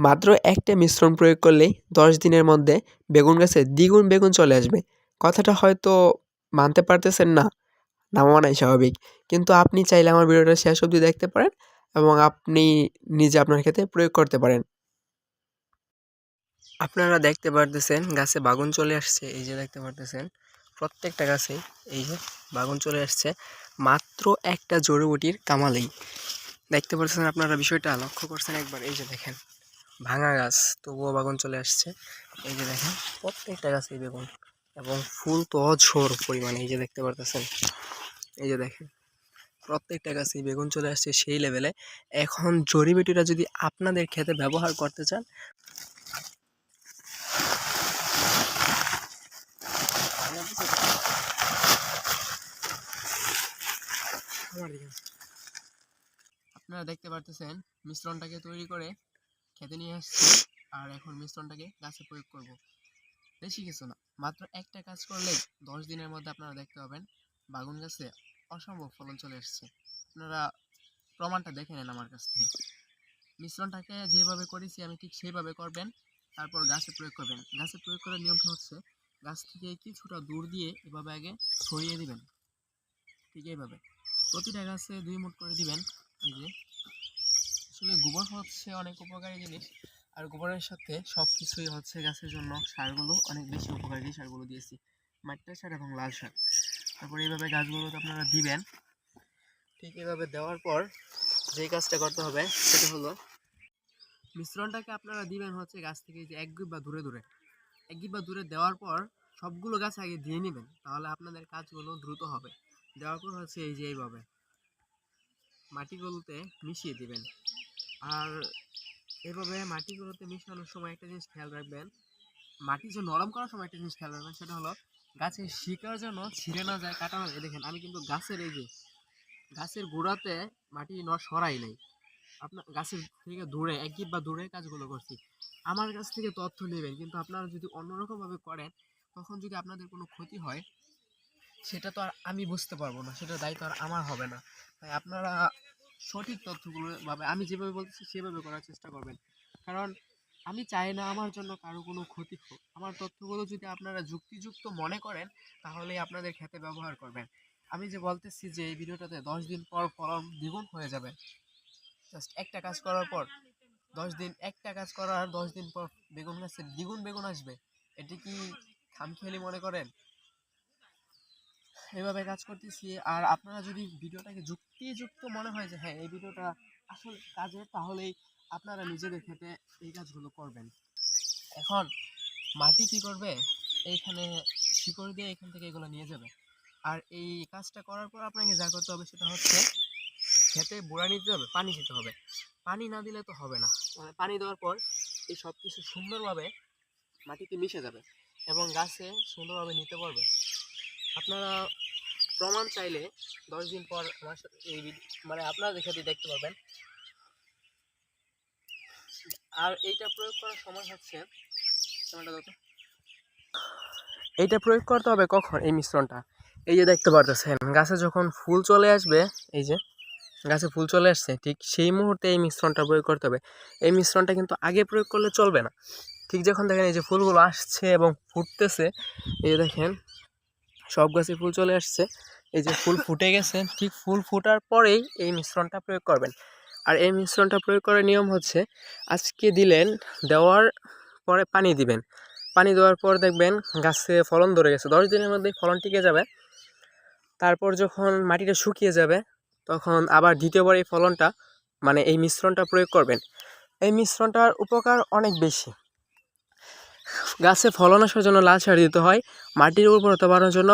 মাত্র একটা মিশ্রণ প্রয়োগ করলেই দশ দিনের মধ্যে বেগুন গাছে দ্বিগুণ বেগুন চলে আসবে। কথাটা হয়তো মানতে পারতেছেন না না মানাই স্বাভাবিক। কিন্তু আপনি চাইলে আমার ভিডিওটা শেষ অবধি দেখতে পারেন এবং আপনি নিজে আপনার ক্ষেতে প্রয়োগ করতে পারেন। আপনারা দেখতে পারতেছেন গাছে বাগুন চলে আসছে, এই যে দেখতে পারতেছেন, প্রত্যেকটা গাছেই এই যে বাগুন চলে আসছে, মাত্র একটা জড়িবুটির কামালেই। দেখতে পাচ্ছেন আপনারা বিষয়টা, লক্ষ্য করছেন একবার, এই যে দেখেন। ভাঙা গাছ, তবুও বাগুন চলে আসছে। এই যে দেখেন, প্রত্যেকটা গাছেই বেগুন এবং ফুল তো অঝোর পরিমাণে, এই যে দেখতে পারতেছেন। এই যে দেখেন, প্রত্যেকটা গাছেই বেগুন চলে আসছে সেই লেভেলে এখন জড়িবুটিটা যদি আপনাদের ক্ষেতে ব্যবহার করতে চান আপনারা দেখতে পারতেছেন, মিশ্রণটাকে তৈরি করে খেতে নিয়ে আসছি। আর এখন মিশ্রণটাকে গাছে প্রয়োগ করব। বেশি কিছু না, মাত্র একটা কাজ করলে দশ দিনের মধ্যে আপনারা দেখতে পাবেন বাগুন গাছে অসম্ভব ফলন চলে এসছে। আপনারা প্রমাণটা দেখে নেন আমার কাছ থেকে। মিশ্রণটাকে যেভাবে করেছি আমি ঠিক সেইভাবে করবেন, তারপর গাছে প্রয়োগ করবেন। গাছে প্রয়োগ করার নিয়মটা হচ্ছে গাছ থেকে কিছুটা দূর দিয়ে এভাবে আগে ছড়িয়ে দিবেন। ঠিক এইভাবে। প্রতিটা গাছে দুই মুঠ করে দিবেন, এই যে আসলে গোবর হচ্ছে অনেক উপকারী জিনিস। আর গোবরের সাথে সব কিছুই হচ্ছে গাছের জন্য সারগুলো অনেক বেশি উপকারী সারগুলো দিয়েছি। মাটির সার এবং লাল সার। তারপর এইভাবে গাছগুলোতে আপনারা দিবেন। ঠিক এভাবে দেওয়ার পর যে কাজটা করতে হবে সেটা হলো, মিশ্রণটাকে আপনারা দিবেন হচ্ছে গাছ থেকে যে এক বা দূরে দূরে। এক বা দূরে দেওয়ার পর সবগুলো গাছ আগে দিয়ে নেবেন, তাহলে আপনাদের কাজগুলো দ্রুত হবে। দেওয়ার পর হচ্ছে এই যে এইভাবে মাটিগুলোতে মিশিয়ে দিবেন। আর এভাবে মাটিগুলোতে মিশানোর সময় একটা জিনিস খেয়াল রাখবেন, মাটি যে নরম করার সময় একটা জিনিস খেয়াল রাখবেন, সেটা হলো গাছের শিকড় যেন ছিঁড়ে না যায়, কাটা না যায়। দেখেন, আমি কিন্তু গাছের এই যে, গাছের গোড়াতে মাটি ন, সরাই নাই। আপনার গাছের থেকে দূরে, এক বা দূরে কাজগুলো করছি। আমার কাছ থেকে তথ্য নেবেন, কিন্তু আপনারা যদি অন্যরকমভাবে করেন, তখন যদি আপনাদের কোনো ক্ষতি হয়, সেটা তো আর আমি বুঝতে পারব না সেটা দায়িত্ব আর আমার হবে না। তাই আপনারা সঠিক তথ্যগুলো ভাবে, আমি যেভাবে বলতেছি সেভাবে করার চেষ্টা করবেন। কারণ আমি চাই না আমার জন্য কারও কোনো ক্ষতি হোক। আমার তথ্যগুলো যদি আপনারা যুক্তিযুক্ত মনে করেন, তাহলেই আপনাদের খেতে ব্যবহার করবেন। আমি যে বলতেছি যে এই ভিডিওটাতে দশ দিন পর ফলন দ্বিগুণ হয়ে যাবে। জাস্ট একটা কাজ করার পর, দশ দিন, একটা কাজ করার দশ দিন পর বেগুন গাছে দ্বিগুণ বেগুন আসবে। এটি কি খামখেয়ালি মনে করেন? এভাবে কাজ করতেছি। আর আপনারা যদি ভিডিওটাকে যুক্তিযুক্ত মনে হয় যে হ্যাঁ এই ভিডিওটা আসল কাজের, তাহলেই আপনারা নিজেদের ক্ষেতে এই কাজগুলো করবেন। এখন মাটি কি করবে? এইখানে শিকড় দিয়ে এখান থেকে এগুলো নিয়ে যাবে। আর এই কাজটা করার পর আপনাকে যা করতে হবে সেটা হচ্ছে খেতে বুড়া নিতে হবে, পানি দিতে হবে। পানি না দিলে তো হবে না। মানে পানি দেওয়ার পর এই সব কিছু সুন্দরভাবে মাটিতে মিশে যাবে এবং গাছে সুন্দরভাবে নিতে পারবে। আপনারা প্রমাণ চাইলে দশ দিন পর আমার এই মানে আপনারা দেখে দেখতে পাবেন আর এইটা প্রয়োগ করার সময় হচ্ছে এইটা প্রয়োগ করতে হবে কখন? এই মিশ্রণটা। এই যে দেখতে পারতেছেন, গাছে যখন ফুল চলে আসবে, এই যে গাছে ফুল চলে আসছে, ঠিক সেই মুহূর্তে এই মিশ্রণটা প্রয়োগ করতে হবে। এই মিশ্রণটা কিন্তু আগে প্রয়োগ করলে চলবে না। ঠিক যখন দেখেন এই যে ফুলগুলো আসছে এবং ফুটতেছে, এই দেখেন সব গাছে ফুল চলে আসছে। এই যে ফুল ফুটে গেছে, ঠিক ফুল ফোটার পরেই এই মিশ্রণটা প্রয়োগ করবেন। আর এই মিশ্রণটা প্রয়োগ করার নিয়ম হচ্ছে, আজকে দিলেন, দেওয়ার পরে পানি দিবেন। পানি দেওয়ার পর দেখবেন গাছে ফলন ধরে গেছে। দশ দিনের মধ্যেই ফলন টিকে যাবে। তারপর যখন মাটিটা শুকিয়ে যাবে, তখন আবার দ্বিতীয়বার এই ফলনটা মানে এই মিশ্রণটা প্রয়োগ করবেন। এই মিশ্রণটার উপকার অনেক বেশি। গাছে ফলন আসার জন্য লাল সার দিতে হয়, মাটির উর্বরতা বাড়ানোর জন্য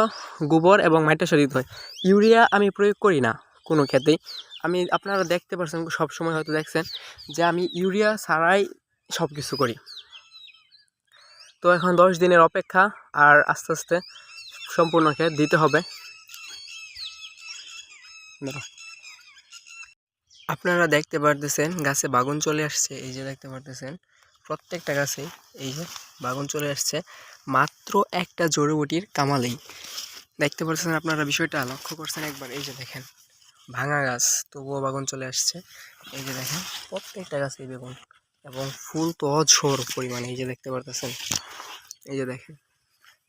গোবর এবং মাটির সার দিতে হয়। ইউরিয়া আমি প্রয়োগ করি না কোনো ক্ষেত্রেই। আমি, আপনারা দেখতে পাচ্ছেন সব সময় হয়তো দেখছেন যে আমি ইউরিয়া ছাড়াই সব কিছু করি। তো এখন দশ দিনের অপেক্ষা আর আস্তে আস্তে সম্পূর্ণ দিতে হবে। আপনারা দেখতে পারতেছেন গাছে বাগুন চলে আসছে, এই যে দেখতে পারতেছেন। প্রত্যেকটা গাছেই এই যে বাগুন চলে আসছে। মাত্র একটা জড়িবুটির কামালেই। দেখতে পাচ্ছেন আপনারা বিষয়টা, লক্ষ্য করছেন একবার, এই যে দেখেন, ভাঙা গাছ, তবুও বাগুন চলে আসছে। এই যে দেখেন, প্রত্যেকটা গাছেই বেগুন এবং ফুল তো অঝোর পরিমাণে, এই যে দেখতে পারতেছেন। এই যে দেখেন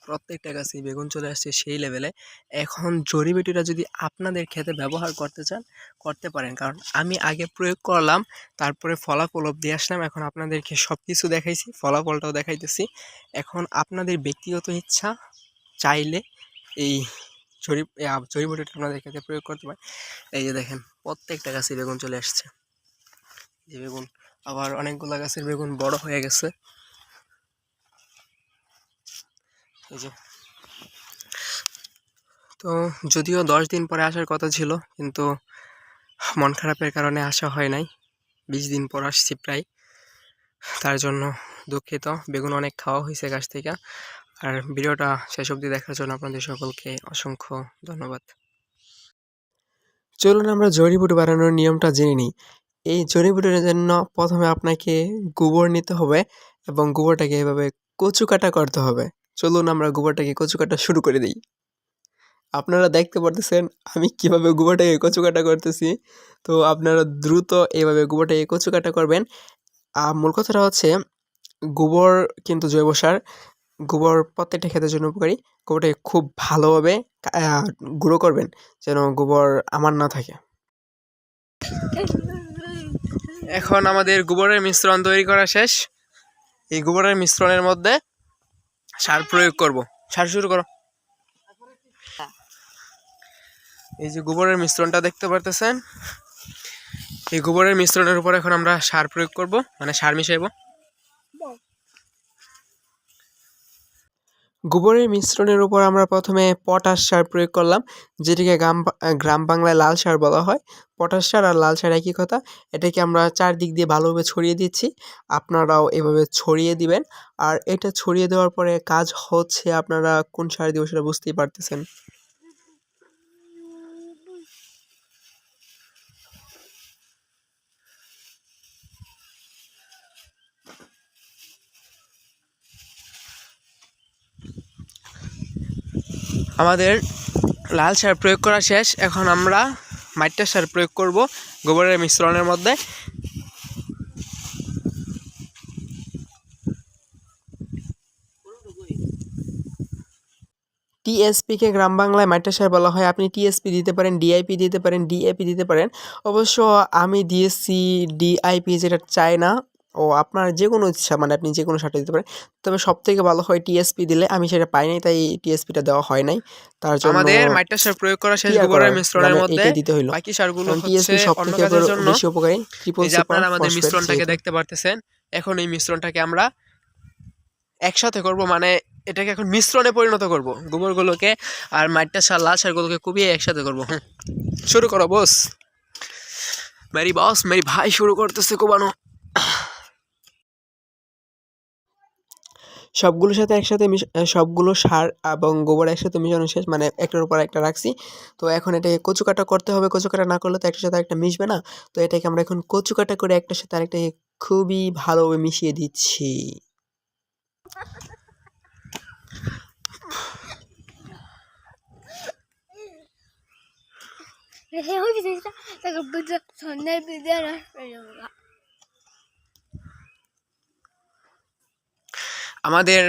প্রত্যেকটা গাছে বেগুন চলে আসছে সেই লেভেলে এখন জড়িবেটিটা যদি আপনাদের ক্ষেতে ব্যবহার করতে চান, করতে পারেন। কারণ আমি আগে প্রয়োগ করলাম, তারপরে ফলাফল অব্দি আসলাম। এখন আপনাদেরকে সব কিছু দেখাইছি, ফলাফলটাও দেখাইতেছি। এখন আপনাদের ব্যক্তিগত ইচ্ছা চাইলে এই জড়ি জড়িবটিটা আপনাদের ক্ষেত্রে প্রয়োগ করতে পারেন। এই যে দেখেন, প্রত্যেকটা গাছে বেগুন চলে আসছে। যে বেগুন, আবার অনেকগুলো গাছের বেগুন বড় হয়ে গেছে। এই যে। তো যদিও দশ দিন পরে আসার কথা ছিল, কিন্তু মন খারাপের কারণে আসা হয় নাই। বিশ দিন পর আসছি প্রায়। তার জন্য দুঃখিত। বেগুন অনেক খাওয়া হয়েছে গাছ থেকে। আর ভিডিওটা শেষ অবধি দেখার জন্য আপনাদের সকলকে অসংখ্য ধন্যবাদ। চলুন আমরা জড়িবুটি বানানোর নিয়মটা জেনে নিই। এই জড়িবুটির জন্য প্রথমে আপনাকে গোবর নিতে হবে এবং গোবরটাকে এভাবে কচু কাটা করতে হবে। চলুন আমরা গোবরটাকে কচু কাটা শুরু করে দিই। আপনারা দেখতে পারতেছেন আমি কীভাবে গোবরটাকে কচু কাটা করতেছি। তো আপনারা দ্রুত এইভাবে গোবরটাকে কচু কাটা করবেন। আর মূল কথাটা হচ্ছে, গোবর কিন্তু জৈব সার। গোবর প্রত্যেকটা ক্ষেতের জন্য উপকারী। গোবরটাকে খুব ভালোভাবে গুঁড়ো করবেন যেন গোবর আমার না থাকে। এখন আমাদের গোবরের মিশ্রণ তৈরি করা শেষ। এই গোবরের মিশ্রণের মধ্যে সার প্রয়োগ করব। সার শুরু করো। এই যে গোবরের মিশ্রণটা দেখতে পারতেছেন? এই গোবরের মিশ্রণের উপর এখন আমরা সার প্রয়োগ করব মানে সার মিশাইব। গোবরের মিশ্রণের উপর আমরা প্রথমে পটাশ সার প্রয়োগ করলাম, যেটিকে গ্রাম গ্রাম বাংলায় লাল সার বলা হয়। পটাশ সার আর লাল সার একই কথা, এটাকে আমরা চারদিক দিয়ে ভালোভাবে ছড়িয়ে দিচ্ছি। আপনারাও এভাবে ছড়িয়ে দিবেন। আর এটা ছড়িয়ে দেওয়ার পরে কাজ হচ্ছে আপনারা কোন সার দিব সেটা বুঝতেই পারতেছেন। আমাদের লাল সার প্রয়োগ করা শেষ। এখন আমরা মাইটা সার প্রয়োগ করব গোবরের মিশ্রণের মধ্যে। টিএসপিকে গ্রাম বাংলায় মাইটা সার বলা হয়। আপনি টিএসপি দিতে পারেন, ডিআইপি দিতে পারেন, ডিএপি দিতে পারেন। অবশ্য আমি দিয়েছি ডিআইপি, যেটা চাই না ও আপনার যে কোনো ইচ্ছা মানে আপনি যে কোনো সারটা দিতে পারেন। তবে সব থেকে ভালো হয় টিএসপি দিলে আমি সেটা পাই নাই তাই টিএসপিটা দেওয়া হয় নাই। তার জন্য আমাদের মাইটা সার প্রয়োগ করা শেষ গোবরের মিশ্রণের মানে মধ্যে দিতে হইল। বাকি সারগুলো হচ্ছে টিএসপি সব অন্য থেকে কাজের জন্য। বেশি উপকারী ট্রিপল সুপার আপনারা আমাদের মিশ্রণটাকে দেখতে পারতেছেন এখন এই মিশ্রণটাকে আমরা একসাথে করব মানে এটাকে এখন মিশ্রণে পরিণত করব। গোবরগুলোকে আর মাইটটা সার লাল সারগুলোকে কুবিয়ে একসাথে করব। হুম। শুরু করো বস মেরি বস মেরি ভাই শুরু করতেছে কোবানো। সবগুলোর সাথে একসাথে সবগুলো সার এবং গোবর একসাথে মিশানো শেষ মানে একটার উপর একটা রাখছি। তো এখন এটাকে কচু কাটা করতে হবে, কচু কাটা না করলে তো একটার সাথে একটা মিশবে না। তো এটাকে আমরা এখন কচু কাটা করে একটার সাথে আরেকটাকে খুবই ভালোভাবে মিশিয়ে দিচ্ছি। visita la computa son del video pero আমাদের